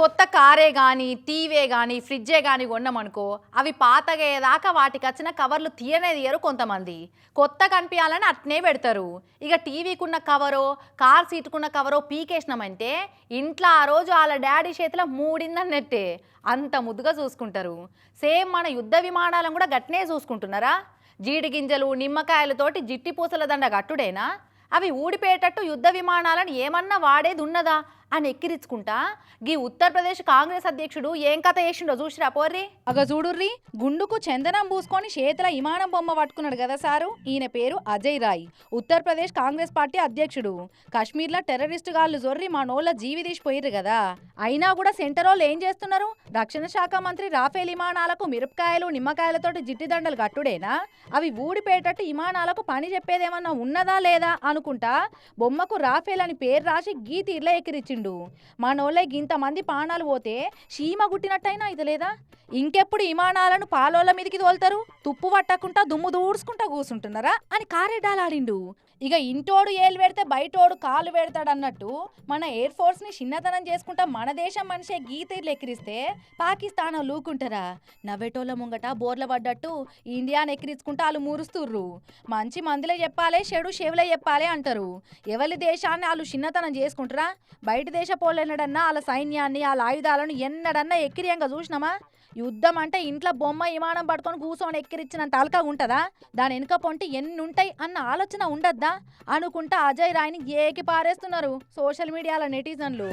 కొత్త కారే కానీ టీవే కానీ ఫ్రిడ్జే కానీ కొన్నామనుకో అవి పాతగయ్యేదాకా వాటికి వచ్చిన కవర్లు తీయనే తీయరు కొంతమంది. కొత్త కనిపించాలని అట్నే పెడతారు. ఇక టీవీకున్న కవరో కార్ సీటుకున్న కవరో పీకేసినామంటే ఇంట్లో ఆ రోజు వాళ్ళ డాడీ చేతిలో మూడిందన్నట్టే. అంత ముద్దుగా చూసుకుంటారు. సేమ్ మన యుద్ధ విమానాలను కూడా గట్నే చూసుకుంటున్నారా? జీడి గింజలు నిమ్మకాయలతోటి జిట్టి పూసల దండ గట్టుడేనా అవి ఊడిపోయేటట్టు యుద్ధ విమానాలను ఏమన్నా వాడేది ఉన్నదా అని ఎక్కిరించుకుంటా గీ ఉత్తరప్రదేశ్ కాంగ్రెస్ అధ్యక్షుడు ఏం కథ చేసిండో చూసిరా పోర్రి? అగ చూడుర్రి గుండుకు చందనం పూసుకొని చేతుల విమానం బొమ్మ పట్టుకున్నాడు కదా సారు? ఈయన పేరు అజయ్ రాయ్ ఉత్తరప్రదేశ్ కాంగ్రెస్ పార్టీ అధ్యక్షుడు. కాశ్మీర్లో టెర్రరిస్ట్ గాళ్ళు జొర్రి మా నోళ్ళ జీవి తీసిపోయిర్రు కదా. అయినా కూడా సెంటర్ వాళ్ళు ఏం చేస్తున్నారు? రక్షణ శాఖ మంత్రి రాఫేల్ విమానాలకు మిరపకాయలు నిమ్మకాయలతోటి జిట్టిదండలు కట్టుడేనా? అవి ఊడిపోయేటట్టు విమానాలకు పని చెప్పేదేమన్నా ఉన్నదా లేదా అనుకుంటా బొమ్మకు రాఫేల్ అని పేరు రాసి గీ ఎక్కిరిచ్చిండు. ఎక్కిరిచ్చిండు మనోళ్ళే ఇంతమంది పానాలు పోతే చీమ గుట్టినట్టయినా ఇది లేదా? ఇంకెప్పుడు విమానాలను పాలోళ్ళ మీదకి తోలుతారు? తుప్పు పట్టకుండా దుమ్ము దూడుచుకుంటా కూర్చుంటున్నారా అని కారెడ్డాలాడిండు. ఇక ఇంటోడు ఏలు పెడితే బయటోడు కాలు పెడతాడు అన్నట్టు మన ఎయిర్ ఫోర్స్ని చిన్నతనం చేసుకుంటా మన దేశం మనిషే గీతీర్లు ఎక్కిరిస్తే పాకిస్తాన్ లూకుంటారా నవ్వేటోళ్ళ ముంగట బోర్ల పడ్డట్టు ఇండియాని ఎక్కిరించుకుంటా వాళ్ళు మూరుస్తుర్రు. మంచి మందులే చెప్పాలి చెడు చెవులే చెప్పాలి అంటారు. ఎవరి దేశాన్ని వాళ్ళు చిన్నతనం చేసుకుంటారా? బయట దేశ పోలేనడన్నా వాళ్ళ సైన్యాన్ని వాళ్ళ ఆయుధాలను ఎన్నడన్నా ఎక్కిరియంగా చూసినామా? యుద్ధం అంటే ఇంట్లో బొమ్మ విమానం పట్టుకొని కూర్చొని ఎక్కిరిచ్చినంత అలకా ఉంటుందా? దాని వెనుక పొంటి ఎన్ని ఉంటాయి అన్న ఆలోచన ఉండద్దా? అనుకుంటా అజయ్ రాయ్ని ఏకి పారేస్తున్నారు సోషల్ మీడియాలో నెటిజన్లు.